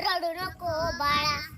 रडू नको बाळा.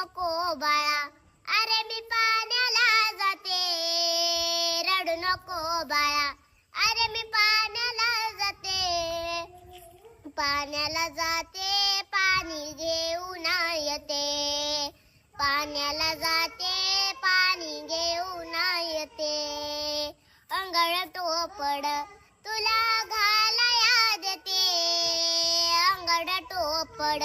नको बाळा. अरे मी पाण्याला जाते. रडू नको बाळा. अरे मी पाण्याला जाते. पाण्याला जाते पाणी घेऊन येते. पाण्याला जाते पाणी घेऊन येते. अंगड टोपड तुला घालाया देते. अंगड टोपड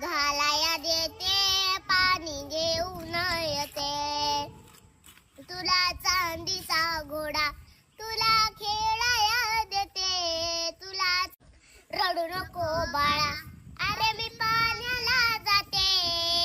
घालाया देते पाणी घेऊन येते. तुला चांदीचा घोडा तुला खेळाया देते. तुला रडू नको बाळा.